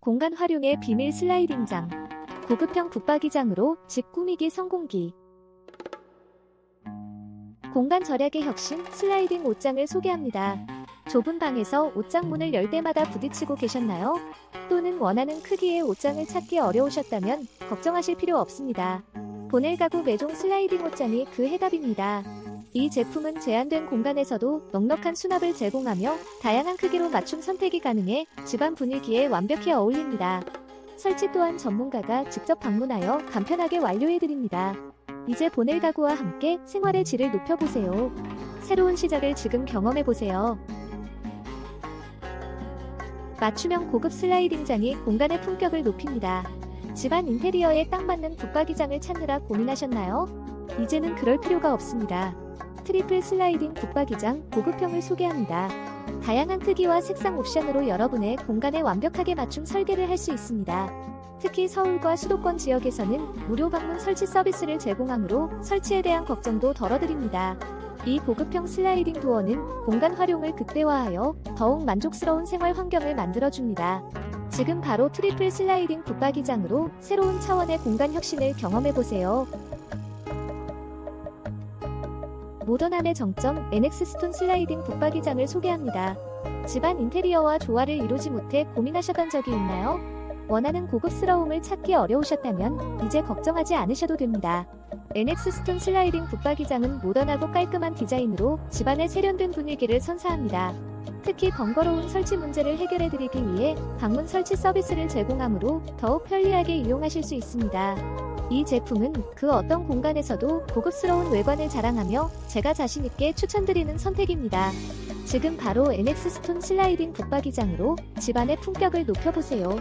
공간 활용의 비밀 슬라이딩장. 고급형 붙박이장으로 집 꾸미기 성공기. 공간 절약의 혁신 슬라이딩 옷장을 소개합니다. 좁은 방에서 옷장 문을 열 때마다 부딪히고 계셨나요? 또는 원하는 크기의 옷장을 찾기 어려우셨다면 걱정하실 필요 없습니다. 보넬 가구 매종 슬라이딩 옷장이 그 해답입니다. 이 제품은 제한된 공간에서도 넉넉한 수납을 제공하며 다양한 크기로 맞춤 선택이 가능해 집안 분위기에 완벽히 어울립니다. 설치 또한 전문가가 직접 방문하여 간편하게 완료해드립니다. 이제 보넬 가구와 함께 생활의 질을 높여보세요. 새로운 시작을 지금 경험해보세요. 맞춤형 고급 슬라이딩장이 공간의 품격을 높입니다. 집안 인테리어에 딱 맞는 붙박이장을 찾느라 고민하셨나요? 이제는 그럴 필요가 없습니다. 트리플 슬라이딩 붙박이장 고급형을 소개합니다. 다양한 크기와 색상 옵션으로 여러분의 공간에 완벽하게 맞춤 설계를 할 수 있습니다. 특히 서울과 수도권 지역에서는 무료 방문 설치 서비스를 제공하므로 설치에 대한 걱정도 덜어드립니다. 이 고급형 슬라이딩 도어는 공간 활용을 극대화하여 더욱 만족스러운 생활 환경을 만들어줍니다. 지금 바로 트리플 슬라이딩 붙박이장으로 새로운 차원의 공간 혁신을 경험해보세요. 모던함의 정점 NX 스톤 슬라이딩 붙박이장을 소개합니다. 집안 인테리어와 조화를 이루지 못해 고민하셨던 적이 있나요? 원하는 고급스러움을 찾기 어려우셨다면 이제 걱정하지 않으셔도 됩니다. NX 스톤 슬라이딩 붙박이장은 모던하고 깔끔한 디자인으로 집안의 세련된 분위기를 선사합니다. 특히 번거로운 설치 문제를 해결해 드리기 위해 방문 설치 서비스를 제공하므로 더욱 편리하게 이용하실 수 있습니다. 이 제품은 그 어떤 공간에서도 고급스러운 외관을 자랑하며 제가 자신있게 추천드리는 선택입니다. 지금 바로 NX 스톤 슬라이딩 붙박이장으로 집안의 품격을 높여보세요.